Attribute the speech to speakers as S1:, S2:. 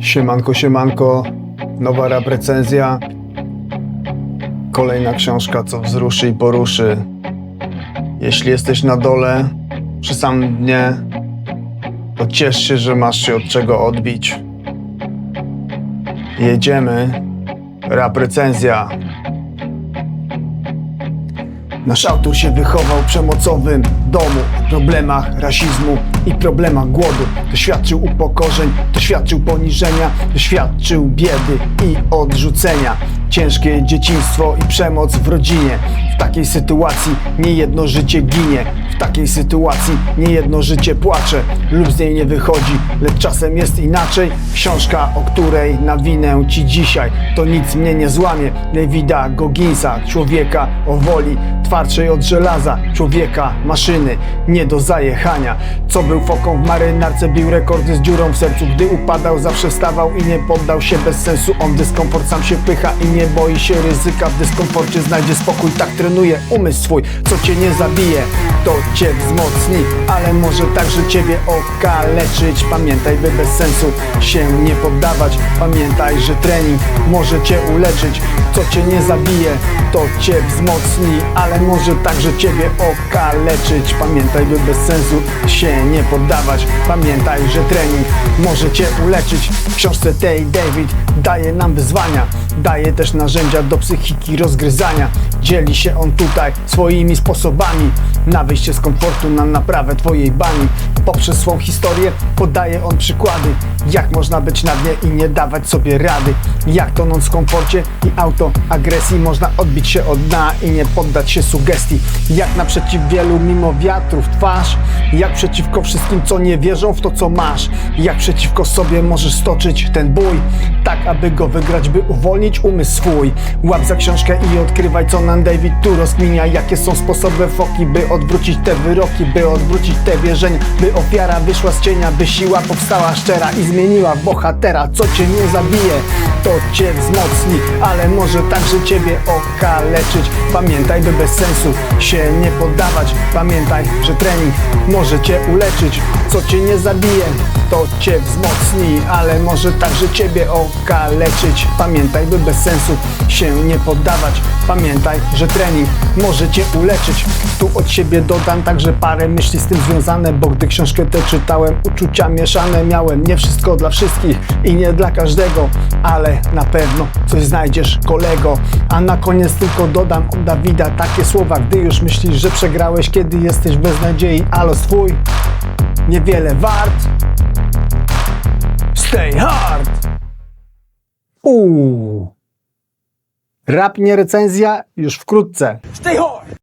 S1: Siemanko, siemanko, nowa rap recenzja. Kolejna książka, co wzruszy i poruszy. Jeśli jesteś na dole, przy samym dnie, to ciesz się, że masz się od czego odbić. Jedziemy. Rap recenzja. Nasz autor się wychował w przemocowym domu, w problemach rasizmu i problemach głodu. Doświadczył upokorzeń, doświadczył poniżenia, doświadczył biedy i odrzucenia. Ciężkie dzieciństwo i przemoc w rodzinie. W takiej sytuacji nie jedno życie ginie. W takiej sytuacji nie jedno życie płacze lub z niej nie wychodzi, lecz czasem jest inaczej. Książka, o której nawinę ci dzisiaj, to nic mnie nie złamie. Davida Gogginsa, człowieka o woli twardszej od żelaza, człowieka maszyny, nie do zajechania. Co był foką w marynarce, bił rekordy z dziurą w sercu, gdy upadał, zawsze wstawał i nie poddał się bez sensu. On dyskomfort sam się pycha i nie boi się ryzyka. W dyskomforcie znajdzie spokój, tak trenuje umysł swój. Co cię nie zabije, to cię wzmocni, ale może także ciebie okaleczyć. Pamiętaj, by bez sensu się nie poddawać. Pamiętaj, że trening może cię uleczyć. Co cię nie zabije, to cię wzmocni, ale może także ciebie okaleczyć. Pamiętaj, by bez sensu się nie poddawać. Pamiętaj, że trening może cię uleczyć. W książce tej David daje nam wyzwania, daje też narzędzia do psychiki rozgryzania. Dzieli się on tutaj swoimi sposobami na wyjście z komfortu, na naprawę twojej bani. Poprzez swą historię podaje on przykłady, jak można być na dnie i nie dawać sobie rady. Jak tonąc w komforcie i autoagresji można odbić się od dna i nie poddać się sugestii. Jak naprzeciw wielu mimo wiatrów twarz, jak przeciwko wszystkim, co nie wierzą w to, co masz. Jak przeciwko sobie możesz stoczyć ten bój, tak aby go wygrać, by uwolnić umysł swój. Łap za książkę i odkrywaj, co nam David tu rozkminia. Jakie są sposoby foki, by odwrócić te wyroki, by odwrócić te wierzenia, by ofiara wyszła z cienia, by siła powstała szczera i zmieniła w bohatera. Co cię nie zabije, to cię wzmocni, ale może także ciebie okaleczyć. Pamiętaj, by bez sensu się nie poddawać. Pamiętaj, że trening może cię uleczyć. Co cię nie zabije, to cię wzmocni, ale może także ciebie okaleczyć. Pamiętaj, by bez sensu się nie poddawać. Pamiętaj, że trening może cię uleczyć. Tu od siebie dodam także parę myśli z tym związane, bo gdy książkę tę czytałem, uczucia mieszane miałem. Nie wszystko dla wszystkich i nie dla każdego, ale na pewno coś znajdziesz, kolego. A na koniec tylko dodam od Dawida takie słowa, gdy już myślisz, że przegrałeś, kiedy jesteś bez nadziei, a los twój niewiele wart. Stay hard! Uuu. Rap nie recenzja już wkrótce.
S2: Stay hard!